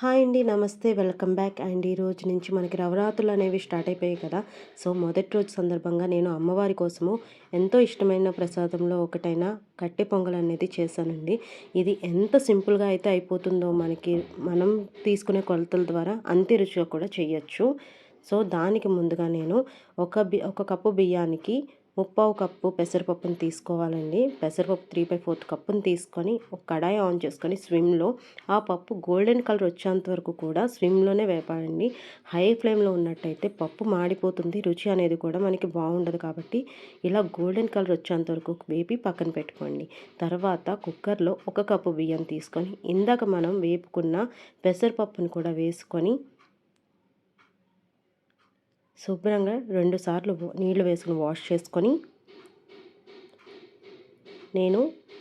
Hi అండి నమస్తే. Welcome back. And ఈ రోజు నుంచి మనకి నవరాత్రులు అనేవి స్టార్ట్ అయిపోయాయి కదా. సో మొదటి రోజు సందర్భంగా నేను అమ్మవారి కోసము ఎంతో ఇష్టమైన ప్రసాదంలో ఒకటైన కట్టె పొంగల్ అనేది చేశానండి. ఇది ఎంత సింపుల్గా అయితే అయిపోతుందో మనకి మనం తీసుకునే కొలతల ద్వారా అంతే రుచిగా కూడా చేయొచ్చు. సో దానికి ముందుగా నేను ఒక బి ఒక కప్పు బియ్యానికి ముప్పావు కప్పు పెసరపప్పును తీసుకోవాలండి. పెసరపప్పు త్రీ బై ఫోర్త్ కప్పుని తీసుకొని ఒక కడాయి ఆన్ చేసుకొని స్విమ్లో ఆ పప్పు గోల్డెన్ కలర్ వచ్చేంత వరకు కూడా స్విమ్లోనే వేపాలండి. హై ఫ్లేమ్లో ఉన్నట్టయితే పప్పు మాడిపోతుంది. రుచి అనేది కూడా మనకి బాగుండదు కాబట్టి ఇలా గోల్డెన్ కలర్ వచ్చేంత వరకు వేపి పక్కన పెట్టుకోండి. తర్వాత కుక్కర్లో ఒక కప్పు బియ్యం తీసుకొని ఇందాక మనం వేపుకున్న పెసరపప్పును కూడా వేసుకొని శుభ్రంగా రెండు సార్లు నీళ్ళు వేసుకుని వాష్ చేసుకొని నేను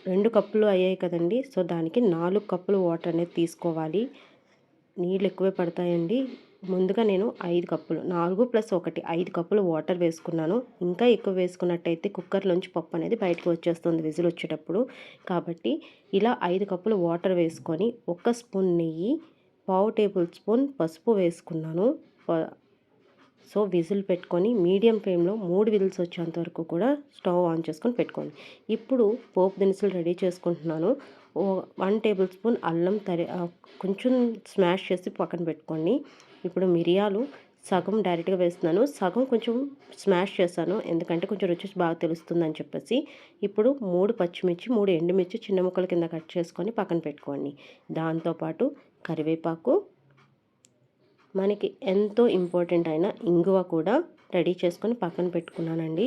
రెండు కప్పులు అయ్యాయి కదండి. సో దానికి నాలుగు కప్పులు వాటర్ అనేది తీసుకోవాలి. నీళ్ళు ఎక్కువే పడతాయండి. ముందుగా నేను ఐదు కప్పులు నాలుగు ప్లస్ ఒకటి ఐదు కప్పులు వాటర్ వేసుకున్నాను. ఇంకా ఎక్కువ వేసుకున్నట్టయితే కుక్కర్లోంచి పప్పు అనేది బయటకు వచ్చేస్తుంది విజిల్ వచ్చేటప్పుడు. కాబట్టి ఇలా ఐదు కప్పులు వాటర్ వేసుకొని ఒక స్పూన్ నెయ్యి పావు టేబుల్ స్పూన్ పసుపు వేసుకున్నాను. సో విజిల్ పెట్టుకొని మీడియం ఫ్లేమ్లో మూడు విజిల్స్ వచ్చేంత వరకు కూడా స్టవ్ ఆన్ చేసుకొని పెట్టుకోండి. ఇప్పుడు పోపు దినుసులు రెడీ చేసుకుంటున్నాను. వన్ టేబుల్ స్పూన్ అల్లం తరి కొంచెం స్మాష్ చేసి పక్కన పెట్టుకోండి. ఇప్పుడు మిరియాలు సగం డైరెక్ట్గా వేస్తున్నాను. సగం కొంచెం స్మాష్ చేస్తాను ఎందుకంటే కొంచెం రుచి బాగా తెలుస్తుందని చెప్పేసి ఇప్పుడు మూడు పచ్చిమిర్చి మూడు ఎండుమిర్చి చిన్న ముక్కల కింద కట్ చేసుకొని పక్కన పెట్టుకోండి. దాంతోపాటు కరివేపాకు మనకి ఎంతో ఇంపార్టెంట్ అయిన ఇంగువ కూడా రెడీ చేసుకొని పక్కన పెట్టుకున్నానండి.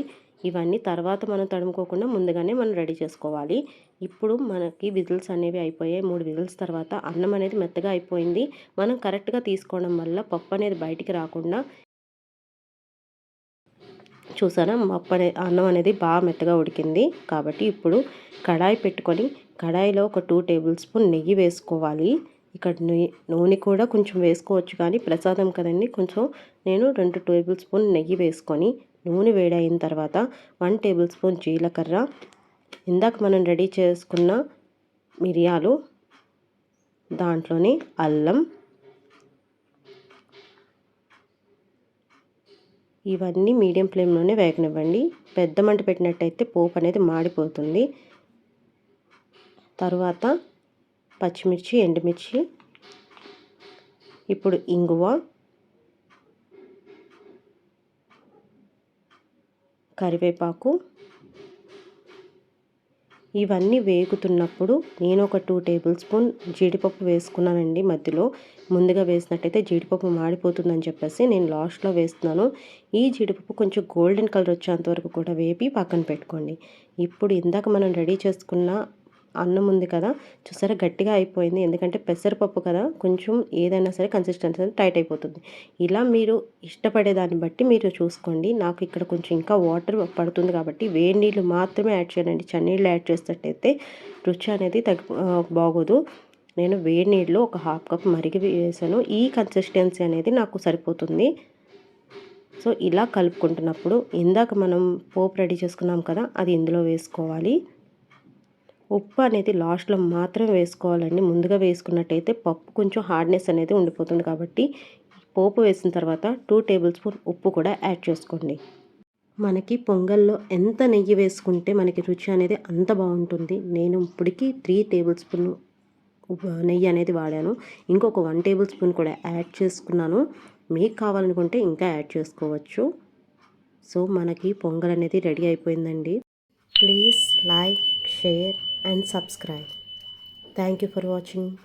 ఇవన్నీ తర్వాత మనం తడుముకోకుండా ముందుగానే మనం రెడీ చేసుకోవాలి. ఇప్పుడు మనకి విజిల్స్ అనేవి అయిపోయాయి. మూడు విజిల్స్ తర్వాత అన్నం అనేది మెత్తగా అయిపోయింది. మనం కరెక్ట్గా తీసుకోవడం వల్ల పప్పు అనేది బయటికి రాకుండా చూసారా? పప్పు అనే అన్నం అనేది బాగా మెత్తగా ఉడికింది. కాబట్టి ఇప్పుడు కడాయి పెట్టుకొని కడాయిలో ఒక టూ టేబుల్ స్పూన్ నెయ్యి వేసుకోవాలి. ఇక్కడ నూనె కూడా కొంచెం వేసుకోవచ్చు కానీ ప్రసాదం కదండి కొంచెం నేను రెండు టేబుల్ స్పూన్ నెయ్యి వేసుకొని నూనె వేడైన తర్వాత వన్ టేబుల్ స్పూన్ జీలకర్ర. ఇందాక మనం రెడీ చేసుకున్న మిరియాలు దాంట్లోని అల్లం. ఇవన్నీ మీడియం ఫ్లేమ్లోనే వేగనివ్వండి. పెద్ద మంట పెట్టినట్టయితే పోపు అనేది మాడిపోతుంది. తర్వాత పచ్చిమిర్చి ఎండుమిర్చి ఇప్పుడు ఇంగువ కరివేపాకు. ఇవన్నీ వేగుతున్నప్పుడు నేను ఒక టూ టేబుల్ స్పూన్ జీడిపప్పు వేసుకున్నానండి మధ్యలో. ముందుగా వేసినట్టయితే జీడిపప్పు మాడిపోతుందని చెప్పేసి నేను లాస్ట్లో వేస్తున్నాను. ఈ జీడిపప్పు కొంచెం గోల్డెన్ కలర్ వచ్చేంత వరకు కూడా వేపి పక్కన పెట్టుకోండి. ఇప్పుడు ఇందాక మనం రెడీ చేసుకున్న అన్నం ఉంది కదా చూసారా? గట్టిగా అయిపోయింది. ఎందుకంటే పెసరపప్పు కదా కొంచెం ఏదైనా సరే కన్సిస్టెన్సీ టైట్ అయిపోతుంది. ఇలా మీరు ఇష్టపడే దాన్ని బట్టి మీరు చూసుకోండి. నాకు ఇక్కడ కొంచెం ఇంకా వాటర్ పడుతుంది కాబట్టి వేడి నీళ్ళు మాత్రమే యాడ్ చేయండి చన్నీళ్ళు యాడ్ చేసేటట్టయితే రుచి అనేది తగ్గి బాగోదు. నేను వేడి నీళ్ళు ఒక హాఫ్ కప్ మరిగి వేసాను. ఈ కన్సిస్టెన్సీ అనేది నాకు సరిపోతుంది. సో ఇలా కలుపుకుంటున్నప్పుడు ఇందాక మనం పోపు రెడీ చేసుకున్నాం కదా అది ఇందులో వేసుకోవాలి. ఉప్పు అనేది లాస్ట్లో మాత్రం వేసుకోవాలండి. ముందుగా వేసుకున్నట్టయితే పప్పు కొంచెం హార్డ్నెస్ అనేది ఉండిపోతుంది కాబట్టి పోపు వేసిన తర్వాత టూ టేబుల్ స్పూన్ ఉప్పు కూడా యాడ్ చేసుకోండి. మనకి పొంగల్లో ఎంత నెయ్యి వేసుకుంటే మనకి రుచి అనేది అంత బాగుంటుంది. నేను ఇప్పటికి త్రీ టేబుల్ స్పూన్ నెయ్యి అనేది వాడాను. ఇంకొక వన్ టేబుల్ స్పూన్ కూడా యాడ్ చేసుకున్నాను. మీకు కావాలనుకుంటే ఇంకా యాడ్ చేసుకోవచ్చు. సో మనకి పొంగల్ అనేది రెడీ అయిపోయిందండి. Please like share and subscribe. Thank you for watching.